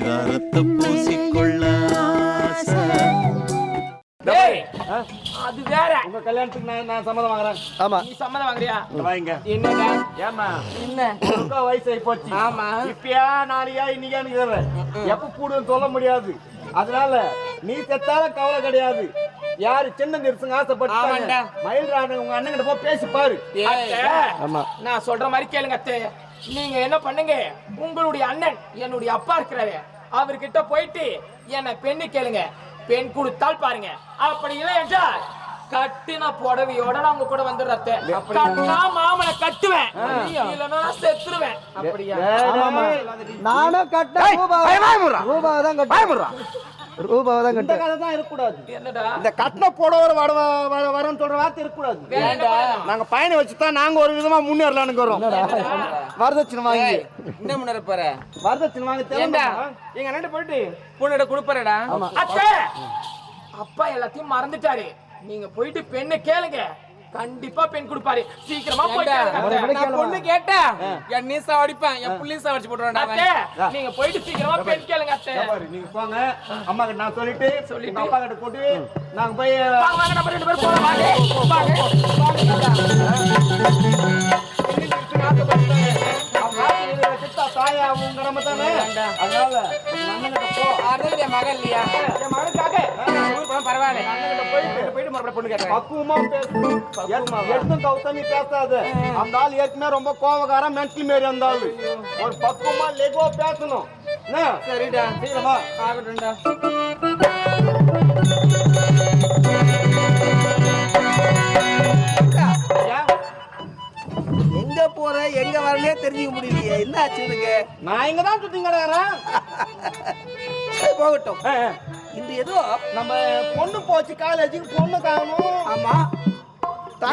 பரிதாரத்தை பூசிக்கொள்ள ஆசை. டேய் அது வேற. உங்க கல்யாணத்துக்கு நான் நான் சம்மதம் வாங்குறேன். ஆமா. நீ சம்மதம் வாங்குறியா? வாங்க. என்னடா ஏமா என்ன? வயசாகி போச்சு. ஆமா. இப்பயா நாளையா இன்னைக்கான்னு கேக்குற. எப்ப கூடுன்னு சொல்ல முடியாது. அதனால நீ செத்தாலும் கவலை கிடையாது. யாரு சின்ன நிறுத்துங்க ஆசைப்பட்டாங்க. மயில் ராணி உங்க அண்ணன் கிட்ட போய் பேசி பாரு. ஆமா. நான் சொல்ற மாதிரி கேளுங்க அத்தை. நீங்க என்ன பண்ணுங்க? உங்களுடைய அண்ணன் என்னுடைய அப்பா இருக்கிறாரு. அவர்கிட்ட போயிட்டு என்ன பெண்ணு கேளுங்க. பெண் கொடுத்தால் பாருங்க. அப்படி இல்லை என்றால் கட்டின புடவையோட நான் உங்க கூட வந்துடுறேன் அத்தை. கட்டினா மாமனை கட்டுவேன். இல்லைன்னா நான் செத்துருவேன். அப்படியா? நானும் கட்ட ரூபாவை தான் கட்டுறேன் ரூபாவை தான் கதை தான் இருக்கக்கூடாது. என்னடா? இந்த கட்டின போடவர் வர வர- வரன்னு சொல்ற வார்த்தை இருக்கக்கூடாது? நாங்க பயணி வச்சு தான் நாங்க ஒரு விதமா முன்னேறலாம்னு வரோம் வரதட்சணை வாங்கி. என்ன முன்னேற போற? வரதட்சணை வாங்கி தெரியுமா? எங்க அண்ணன் போயிட்டு. பொண்ணிட கொடுப்பறடா. அத்தை அப்பா எல்லாத்தையும் மறந்துட்டாரு. நீங்க போயிட்டு பெண்ணை கேளுங்க. கண்டிப்பா பெண் கொடுப்பாரு. சீக்கிரமா போயிட்டு பொண்ணு கேட்டா என் நீ சாவடிப்பேன் என் புள்ளி சாவடிச்சு அத்தை, நீங்க போயிட்டு சீக்கிரமா பெண் கேளுங்க அத்தை. பாரு, நீங்க போங்க. அம்மா கிட்ட நான் சொல்லிட்டு. உங்க அப்பா கிட்ட கூட்டி நாங்க போய் வாங்க, நம்ம ரெண்டு பேரும் போலாம், வாங்க. வாங்க. தாயா உங்க நம்ம தானே அதனால மகன் இல்லையா? என் மகனுக்காக. போனா பரவாயில்ல. அண்ணன் கிட்ட போயிட்டு போயிட்டு மறுபடியும் பொண்ணு கேட்கறேன். பக்குவமா பேசு. எடுத்தும் கவுத்தனி பேசாத. அந்த ஆள் ஏற்கனவே ரொம்ப கோவக்காரன் மென்டல் மாரி அந்த ஆளு. ஒரு பக்குவமா லெகோ பேசணும். சரிடா. சீக்கிரமா. ஆகட்டும்டா? எங்க போற எங்க வரனே தெரிஞ்சுக்க முடியலையே. என்ன ஆச்சு நான் இங்க தான் சுத்தி கிடக்குறேன். சரி, போகட்டும். இந்த ஏதோ நம்ம பொண்ணு போச்சு காலேஜுக்கு பொண்ணு காணும். ஆமா.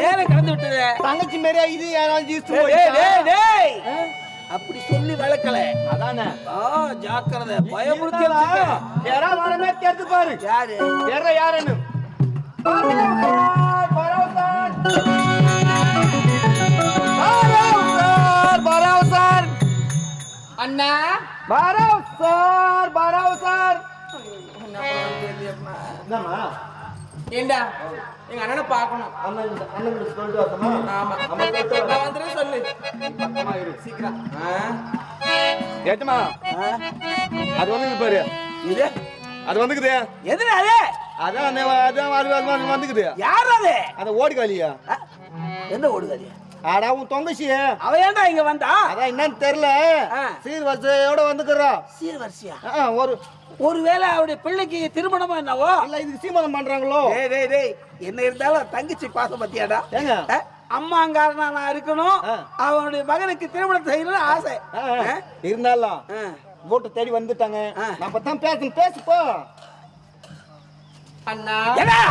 நேரம் கடந்து விட்டது. தங்கச்சி மாரியா இது? யாராவது ஈஸ்ட் டேய், போயிடுச்சா? டேய், டேய். அப்படி சொல்லி வளர்க்கல அதானே. ஆ ஜாக்கிரதை. பயமுறுத்தி இருந்தாலும் வச்சிருக்க. யாரா வரமே தெரிஞ்சு பாரு. யாரு? யார யாருன்னு. பராவ் சார் அண்ணா பராவ் சார் பராவ் சார் என்னம்மா? ஏண்டா? எங்க அண்ணனை பார்க்கணும். அண்ணன் அண்ணன் சொல்லிட்டு வரட்டுமா? ஆமா. அம்மா சொல்லிட்டு வந்துட்டு சொல்லு. பக்கமா இரு. சீக்கிரம். அது வந்துக்குது பாரு. இது? அது வந்துக்குது. எதுல அது? அதான் அதான் அது வந்துக்குது. யார் அது? அந்த ஓடிக்காலியா ஆ, எந்த ஓடுகாரியா ஆடா உன் தொங்கச்சி. அவ ஏன்டா இங்க வந்தா? அதான் என்னன்னு தெரியல. ஆ. சீர் வரிசையோட வந்துக்கிறா. சீர்வரிசையா? ஆ, ஒரு ஒருவேளை அவருடைய பிள்ளைக்கு திருமணமா என்னவோ? இல்ல இதுக்கு சீமதம் பண்றாங்களோ? டேய் டேய் டேய் என்ன இருந்தாலும் தங்கச்சி பாசம் பத்தியாடா ஏங்க? அம்மாங்காரனா நான் இருக்கணும். அவனுடைய மகனுக்கு திருமணம் செய்யணும்னு ஆசை. இருந்தாலும் ஆ. போட்டு தேடி வந்துட்டாங்க. ஆ. நம்ம தான் பேசணும் பேசுப்போ அண்ணா. ஏடா!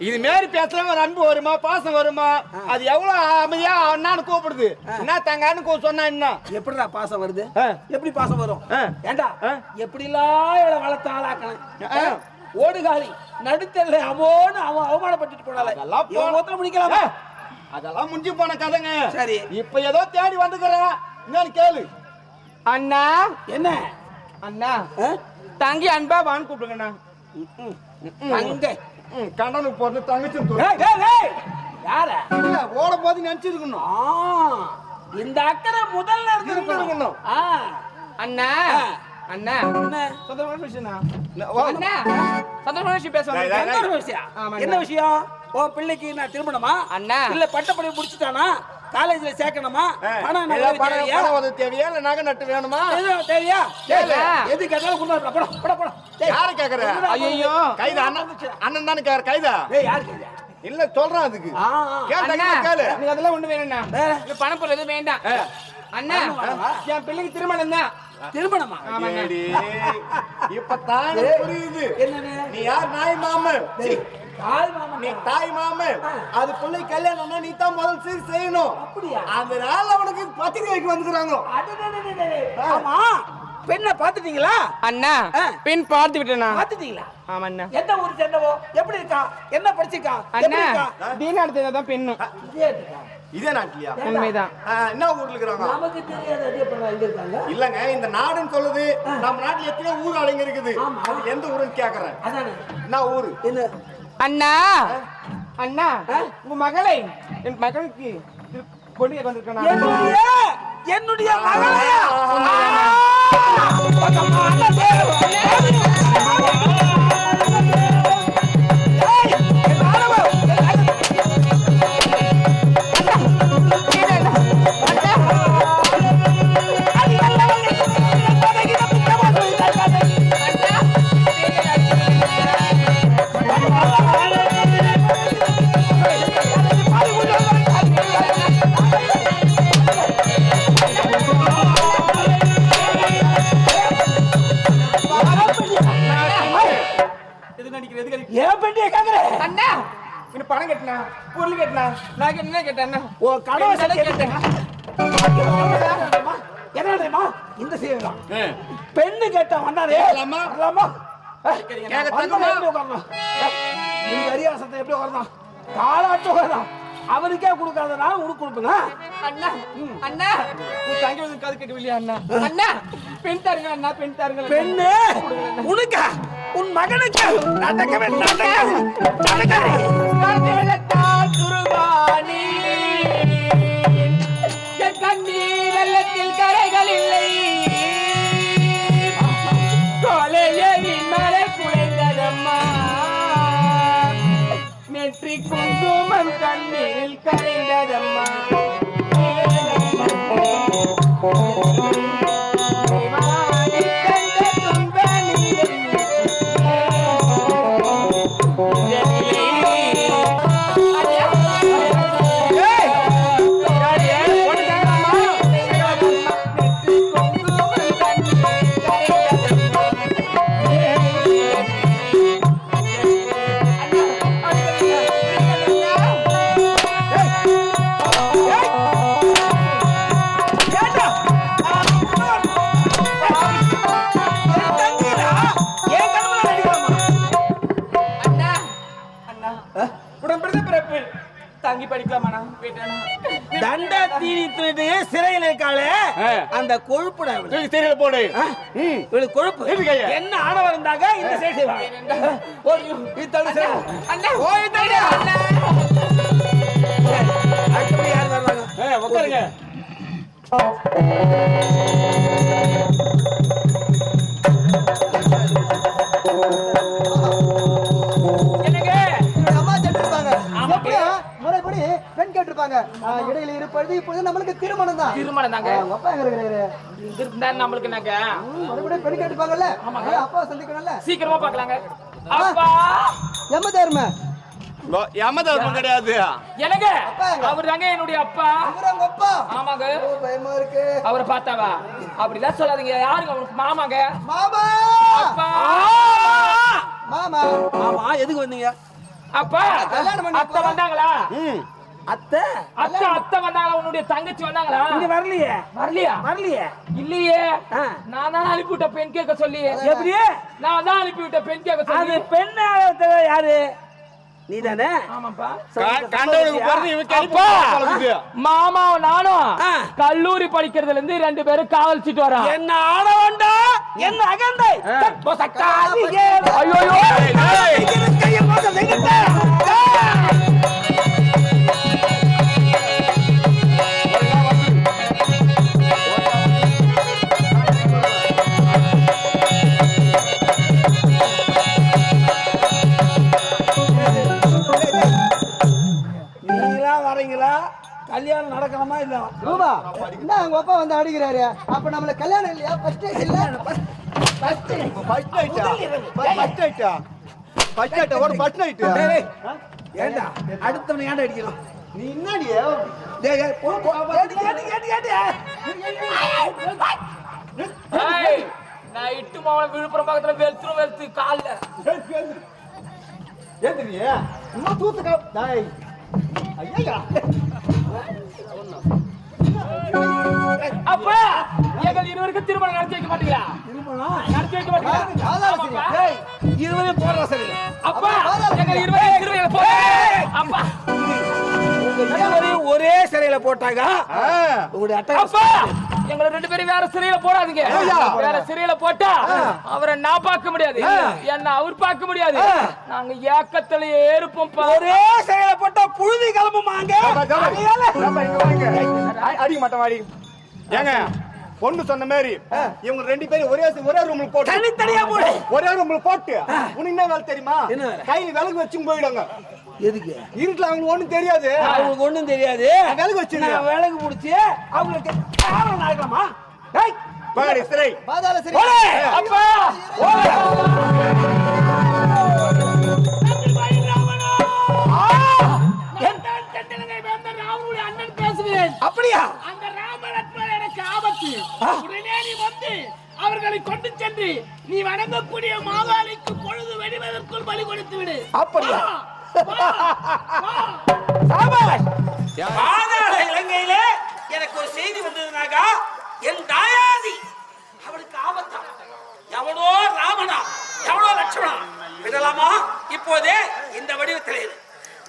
இது மாரி ஒரு அன்பு வருமா பாசம் வருமா? அது எவ்வளவு அமைதியா அண்ணான்னு கூப்பிடுது. என்ன தங்கான்னு கூ- சொன்னா என்ன? எப்படிடா பாசம் வருது? ஆ. எப்படி பாசம் வரும்? ஆ. ஏண்டா? ஆ. எப்படிலாம் இவளை வளர்த்த ஆளாக்கணும்? ஆ. ஓடுகாலி நடுத்தல்ல அவனு அவன் அவமானப்பட்டுட்டு போனால. அதெல்லாம் போ- இவன் ஒருத்தன் முடிக்கலாமா? அதெல்லாம் முடிஞ்சு போன கதைங்க. சரி. இப்ப ஏதோ தேடி வந்துக்கிறேன் என்னன்னு கேளு. அண்ணா. என்ன? அண்ணா. ஆ? தங்கி அன்பா வான்னு கூப்பிடுங்கண்ணா. அங்க ம், கண்டனுக்கு போறது தங்கச்சி. யார? ஓடும் போது நினைச்சிருக்கணும். ஆ, இந்த அக்கறை முதல்ல இருந்திருக்கணும். அண்ணா. அண்ணா. என்ன சந்தோஷமான விஷயம்ண்ணா வா. அண்ணா. சந்தோஷமான விஷயம் பேச டேய், டேய், என்ன ஒரு விஷயம் ஆமாண்ணா. என்ன விஷயம்? உன் பிள்ளைக்கு நான் திருமணமா? அண்ணா. இல்ல பட்டப்படி முடிச்சுட்டானா? காலேஜ்ல சேர்க்கணுமா? பணம் தேவையா? உதவி தேவையா இல்ல நகை நட்டு வேணுமா? தேவையா? தேவை. எது கேட்டாலும் கொடுத்தா போட போட போட. டேய், யாரு கேக்குற? ஐயோ கைதா அண்ணன் அண்ணன் தானே கேக்குற கைதா? டேய் யார் கேக்குறா? இல்ல சொல்றான் அதுக்கு. ஆ. கேள்? எனக்கு அதெல்லாம் ஒண்ணு வேணும்ண்ணா. பணம் பொருள் எதுவும் வேண்டாம் அண்ணா? என் பிள்ளைக்கு திருமணம் தான். திருமணமா? இப்பதான் எனக்கு புரியுது. நீ யார் நாய் மாமன்? நீ தாய் மாமன் அது பிள்ளை கல்யாணம்னா நீ தான் முதல் சீர் செய்யணும். அப்படியா? அதனால அவனுக்கு பத்திரிக்கை வைக்க வந்துக்கிறாங்க. ஆமா. பெண்ணை பாத்துட்டீங்களா அண்ணா. பின் பார்த்து விட்டேண்ணா. பாத்துட்டீங்களா ஆமாண்ணா. எந்த ஊர் சேர்ந்தவோ? எப்படி இருக்கா? என்ன படிச்சிருக்கா? எப்படி அண்ணா இருக்கா? தீனா எடுத்ததான் பெண்ணும் இதே நாட்டிலயா? உண்மைதான். என்ன ஊர்ல இருக்கிறாங்க? நமக்கு தெரியாது இல்லங்க இந்த நாடுன்னு சொல்லுது. நம்ம நாட்டுல எத்தனை ஊர் அடங்கி இருக்குது அது எந்த ஊருன்னு கேக்குறேன். என்ன ஊரு? என்ன? அண்ணா! அண்ணா உங்க மகளை என் மகளுக்கு கொண்டு வந்திருக்கேன் என்னுடைய என்னுடைய மகளையா? எது நடிக்கிற எது நடிக்கிற ஏன் பெண்டிய கேக்குற? அண்ணா! இன்னும் பணம் கட்டினா? பொருள் கட்டினா? நான் என்ன கேட்டேன் அண்ணா? ஓ கடவுள் என்ன கேட்டேன்? என்ன தெரியுமா? இந்த செய்யலாம். பெண்ணு கேட்டா வந்தாரே கேட்க வந்தா தகுமா? எப்படி? நீங்க உட்காரணும் காலாட்டு உட்காரணும் அவருக்கே கொடுக்காதனா உனக்கு கொடுப்பேங்க அண்ணா அண்ணா! உன் தங்கி வந்து காது கேட்கவில்லையா அண்ணா? அண்ணா! பெண் தாருங்க அண்ணா பெண் தாருங்க பெண்ணு உனக்கு உன் மகனுக்கு நடக்கவே உடம்பிறந்த பிறப்பு. தங்கி படிக்கலாமா தண்ட தீனி திருட்டு சிறையில் இருக்காளே? அந்த. தூக்கி தெரியல போடு. இவளுக்கு கொழுப்பு? என்ன ஆணவம் இருந்தாங்க? இந்த செய்வாங்க ஓ, இத்தனை. அண்ணா ஓய் தடா அண்ணா. அடுத்தபடி யார் வருவாங்க? உட்காருங்க என்னங்க முறைப்படி பெண் கேட்டிருப்பாங்க. இடையில இருப்பது இப்பொழுது நம்மளுக்கு திருமணம் தான் திருமணம் தாங்க அப்பா எங்க இருக்கிறாரு? நம்மளுக்கு நாங்க மறுபடியும் பெண் கேட்டிருப்பாங்கல்ல? அப்பா சந்திக்கணும்ல? சீக்கிரமா பார்க்கலாங்க. அப்பா! எம்ம தேர்மை. கிடையாது. எங்க? அவர் தாங்க என்னுடைய அப்பா. அப்பா. ஆமாங்க. பயமா இருக்கு. அவரை பார்த்தாவா? அப்படிலாம் சொல்லாதீங்க. யாருங்க அவனுக்கு மாமாங்க? மாமா! அப்பா! மாமா! ஆமா எதுக்கு வந்தீங்க? அப்பா கல்யாணம் பண்ணி அத்தை வந்தாங்களா. அத்தை? அத்தை அத்தை வந்தாங்களா? உன்னுடைய தங்கச்சி வந்தாங்களா? இங்க வரலையே. வரலையா? வரலையே. இல்லையே. நான் தான் அனுப்பிவிட்ட பெண் கேட்க சொல்லி. எப்படி? நான் தான் அனுப்பிவிட்ட பெண் கேட்க சொல்லி. பெண் யாரு? நீதானே? ஆமாப்பா. கா- கண்டவனுக்கு பிறந்து இவன் அப்பா கேள்வி மாமா நானும் ஆ. கல்லூரி படிக்கிறதுல இருந்து ரெண்டு பேரும் காவலிச்சிட்டு வரோம். என்ன ஆணவண்டா என்ன அகந்தை? ஐயோ ரூபா. என்ன உங்க அப்பா வந்து அடிக்கிறாரு அப்ப நம்மள கல்யாணம் இல்லையா? ஃபர்ஸ்ட் இல்ல? ஃபர்ஸ்ட் நைட்டா ஃபர்ஸ்ட் நைட்டா ஃபர்ஸ்ட் நைட்டா ஒரு ஃபர்ஸ்ட் நைட் ஏண்டா? அடுத்தவனை ஏன்டா அடிக்கணும் நீ என்னடி டேய், போ, போ, கேட்டு, கேட்டு, கேட்டு, கேட்டு. ஏய், நான் இட்டு மாவள விழுப்புரம் பக்கத்துல வெளுத்துரும் வெளுத்து கால்ல. ஏந்திரி இன்னும் தூத்துக்கா டேய் ஐயா அப்பா எங்கள் இருவருக்கும் திருமணம் நடத்தி வைக்க மாட்டீங்களா? நடத்தி வைக்க மாட்டீங்களா? இருவரையும் போடுறா சரி. அப்பா எங்கள் இருவரையும் திருமணம் போ அப்பா. ஒரே சிறையில போட்டாங்க. உங்களுடைய அட்டகாசம் எங்களை ரெண்டு பேரும் வேற சிறையில போடாதீங்க. வேற சிறையில போட்டா அவரை நான் பார்க்க முடியாது. என்ன அவர் பார்க்க முடியாது. நாங்க ஏக்கத்திலேயே இருப்போம்ப்பா ஒரே சிறையில போட்டா புழுதி கிளம்புமாங்க அடிக்க மாட்டோம் அடி ஏங்க பொண்ணு சொன்ன மாதிரி இவங்க ரெண்டு பேரும் ஒரே ஒரே ரூம்ல போட்டு தனித்தனியா போடு. ஒரே ரூம்ல போட்டு. உனக்கு என்ன வேலை தெரியுமா? கையில விலகு வச்சு போயிடுங்க. எதுக்கு? இருட்டுல அவங்களுக்கு ஒண்ணும் தெரியாது. அவங்களுக்கு ஒண்ணும் தெரியாது. விலகு நான் விலகு முடிச்சு அவங்களுக்கு ஆகலாமா டேய் பாடி சிறை. பாதாள சரி போலே. அப்பா. அப்படியா அந்த ராமலட்சுமணன் எனக்கு ஆபத்து உடனே நீ வந்து அவர்களை கொண்டு சென்று நீ வணங்கக்கூடிய மாகாளிக்கு பொழுது வெடிவதற்குள் பலி கொடுத்து விடு அப்படியா. சாபாஷ். பாதாள இலங்கையிலே எனக்கு ஒரு செய்தி வந்ததுனாக்கா என் தாயாதி அவளுக்கு ஆபத்தா? எவனோ ராமனா எவனோ லட்சுமணா? விடலாமா? இப்போதே இந்த வடிவத்தில்.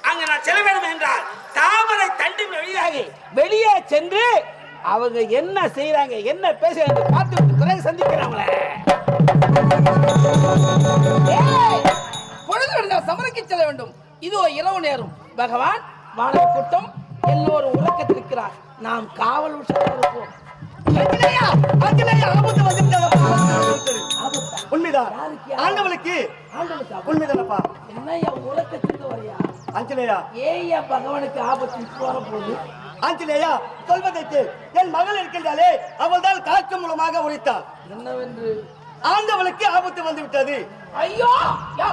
அங்க நான் செல்ல வேண்டும் என்றால் தாமரை தண்டின் வழியாக வெளியே சென்று அவங்க என்ன செய்யறாங்க என்ன பேசுறாங்க பார்த்து பிறகு சந்திக்கிறாங்களே பொழுது சமரக்கு செல்ல வேண்டும். இதோ இரவு நேரம். பகவான் வானர கூட்டம் எல்லோரும் உறக்கத்திருக்கிறார். நாம் காவல். ஆபத்தா? உண்மைதான்? ஆண்டவளுக்கு. உண்மைதானப்பா. என்னய்யா உறக்கத்துக்கு வரையா? ஆஞ்சநேயா ஏய்யா பகவானுக்கு ஆபத்து இப்போ வரப்போகுது. ஆஞ்சநேயா சொல்வதை கேள் என் மகள் இருக்கின்றாளே அவள் தான் காற்று மூலமாக உரைத்தாள். என்னவென்று? ஆண்டவளுக்கு ஆபத்து வந்து விட்டது ஐயோ யா,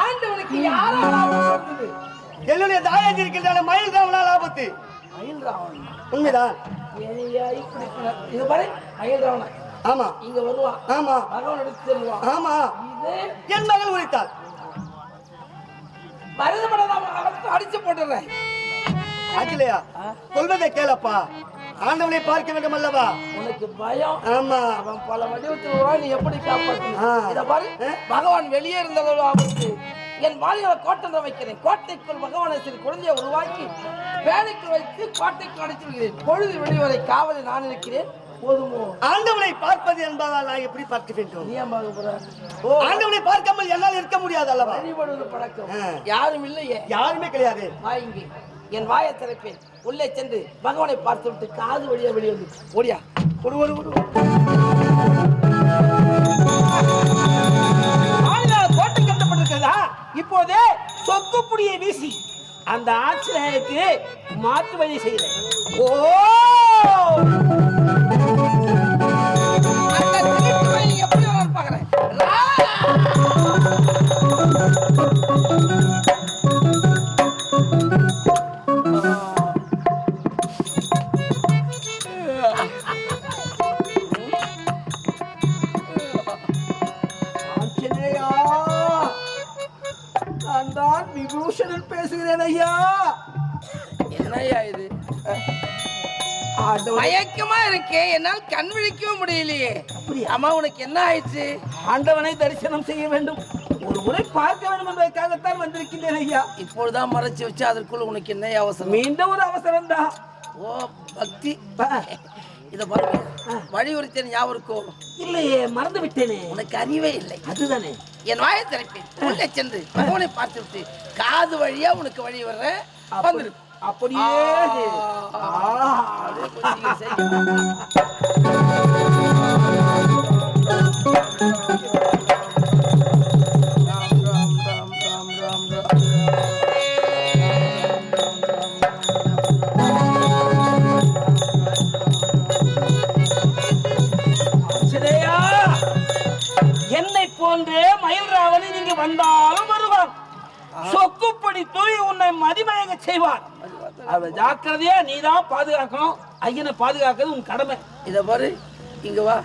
ஆண்டவனுக்கு யாரால் ஆபத்து என்னுடைய தாயாஜி இருக்கின்றால மயில் ராவனால் ஆபத்து. மயில் ராவணன் உண்மைதான் ஏய்யா இப்படி பண்ண- இது பாரு மயில் ராவணன் ஆமா. இங்க வருவான். ஆமா. பகவான் எடுத்து தருவான் ஆமா. இது என் மகள் உரைத்தாள். மருதமட அடிச்சு போட்டுறேன் ஆஞ்சநேயா சொல்வதை கேளப்பா. ஆண்டவனை பார்க்க வேண்டும் அல்லவா? உனக்கு பயம். ஆமா. அவன் பல வடிவத்தில் வருவான், நீ எப்படி காப்பாற்று ஆ. இத பாரு. பகவான் வெளியே இருந்ததோ ஆபத்து. என் வாலிகளை கோட்டை வைக்கிறேன் கோட்டைக்குள் பகவானை சிறு குழந்தையை உருவாக்கி வேலைக்குள் வைத்து கோட்டைக்குள் அடைத்து விடுகிறேன். பொழுது வெளிவரை காவலில் நான் இருக்கிறேன். போதுமோ? ஆண்டவனை பார்ப்பது என்பதால் நான் எப்படி பார்க்க வேண்டும்? நீ ஆண்டவனை பார்க்காமல் என்னால் இருக்க முடியாது அல்லவா? வழிபடுவது பழக்கம். யாரும் இல்லையே. யாருமே கிடையாது. வா இங்கே. என் வாயை திறப்பேன். உள்ளே சென்று பகவானை பார்த்து விட்டு காது வழியா வெளியே வந்து ஓடியா ஒரு ஒரு ஒரு கோட்டை கட்டப்பட்டிருக்கிறதா? இப்போதே சொத்துப்புடியை வீசி அந்த ஆட்சியருக்கு மாற்று வழி செய்கிறேன். ஓ! எப்படி வரான்னு மயக்கமா இருக்கே? என்னால் கண் விழிக்கவும் முடியலையே. அம்மா உனக்கு என்ன ஆயிடுச்சு? ஆண்டவனை தரிசனம் செய்ய வேண்டும். ஒரு முறை பார்க்க வேண்டும் என்பதற்காகத்தான் வந்திருக்கின்றேன் ஐயா. இப்பொழுதுதான் மறைச்சு வச்சு அதற்குள்ள உனக்கு என்ன அவசரம்? மீண்டும் ஒரு அவசரம் தான். ஓ பக்தி. இத பாருங்க. வழியுறுத்தல் ஞாபகம் இருக்கும் இல்லையே மறந்து விட்டேனே உனக்கு அறிவே இல்லை. அதுதானே. என் வாயை திறப்பேன். உள்ளே சென்று பகவானை பார்த்து விட்டு காது வழியா உனக்கு வழி வர்றேன். வந்துரு. அப்படியே என்னை போன்றே மயில் ராவணன் இங்கு வந்தாலும் வருவான். சொக்குப்படி தூய் உன்னை மதிமயங்க செய்வான். அவ ஜாக்கிரதையா நீதான் பாதுகாக்கணும். ஐயனை பாதுகாக்கிறது உன் கடமை. இத பாரு இங்க வா.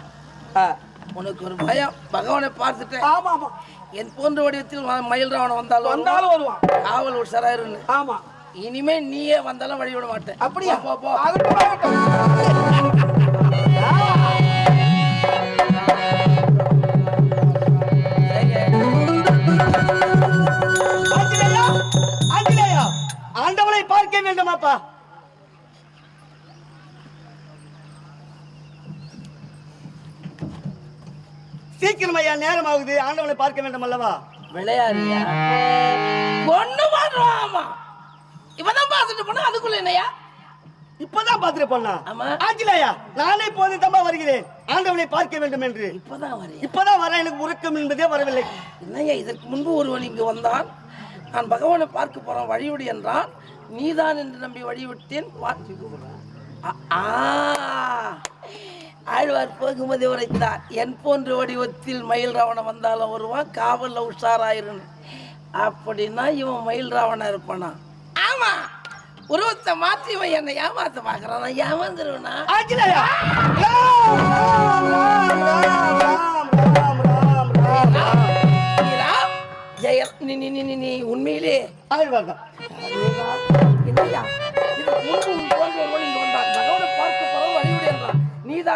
உனக்கு ஒரு பயம். பகவானை பார்த்துட்டேன். ஆமா ஆமா. என் போன்ற வடிவத்தில் வ- மயில் ராவணன் வந்தாலும் வந்தாலும் வருவான் காவல் ஒரு சராயிருன்னு. ஆமா. இனிமே நீயே வந்தாலும் வழி விட மாட்டேன். அப்படியா? போ, ஆகுது? ஆண்டவனை பார்க்க வேண்டும் அல்லவா மாட்டுவாமா இவதான் பார்த்துட்டு போனா அதுக்குள்ள என்னையா? இப்பதான் பாத்துட்டு போனா? ஆமா. ஆஞ்சலேயா நானே போது தம்பா வருகிறேன். ஆண்டவனை பார்க்க வேண்டும் என்று இப்பதான் வரேன். இப்பதான் வர எனக்கு உறக்கம் என்பதே வரவில்லை. என்னய்யா இதற்கு முன்பு ஒருவன் இங்கு வந்தான். நான் பகவானை பார்க்க போறேன் வழிவிடு என்றான். நீதான் என்று நம்பி வழிவிட்டேன். பார்த்து ஆ. ஆழ்வார் போகும்போதே உரைத்தார் என் போன்ற வடிவத்தில் மயில் ராவணன் வந்தாலும் வருவான் காவல்ல உஷாராயிருன்னு அப்படின்னா இவன் மயில் ராவணன் இருப்பானா ஆமா உருவத்தை மாற்றி இவன் என்னை ஏமாத்த பார்க்கறான் நான் ஏமாந்துருவனா ஆஞ்சலேயா ராம், ராம், ராம், ராம், ராம், ராம், ராம், ராம். ராம் ஜெய நீ நீ நீ நீ நீ உண்மையிலே ஆழ்வார்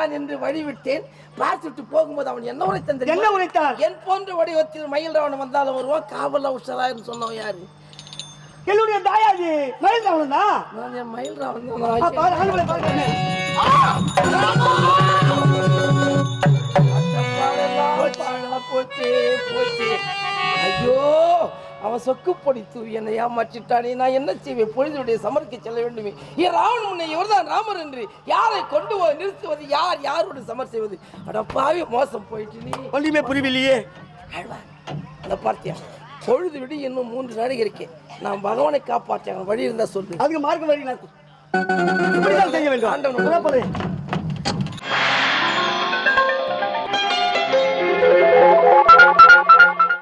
நீதான் என்று வழிவிட்டேன். பார்த்துட்டு போகும்போது அவன் என்ன உரைத்தன் என்ன உரைத்தான் என் போன்ற வடிவத்தில் மயில் ராவணன் வந்தாலும் வருவான் காவல் உஷரான்னு சொன்னவன் யாரு? என்னுடைய தாயாஜி மயில் ராவணன்? தான் நான் என் மயில் ராவணன் ஆ, தான் பாரு, ஆண்டவனை பார்க்கிறேன் போச்சு போச்சு. ஐயோ! அவன் சொக்குப்பொடி தூவி என்னை ஏமாற்றிட்டானே. நான் என்ன செய்வேன்? பொழுதுடைய சமர்க்க செல்ல வேண்டுமே. ஏன் ராவண முன்னை இவர்தான் ராமர் என்று யாரை கொண்டு நிறுத்துவது? யார் யாரோடு சமர் செய்வது? அட பாவி மோசம் போயிட்டு நீ. ஒன்றுமே புரியவில்லையே. அதை பார்த்தியா? பொழுது விடு இன்னும் மூன்று நாளைக்கு இருக்கேன் நான் பகவானை காப்பாற்ற வழி இருந்தா சொல்லு. அதுக்கு மார்க்க வழி நான் இப்படிதான் செய்ய வேண்டும். ஆண்டவன்.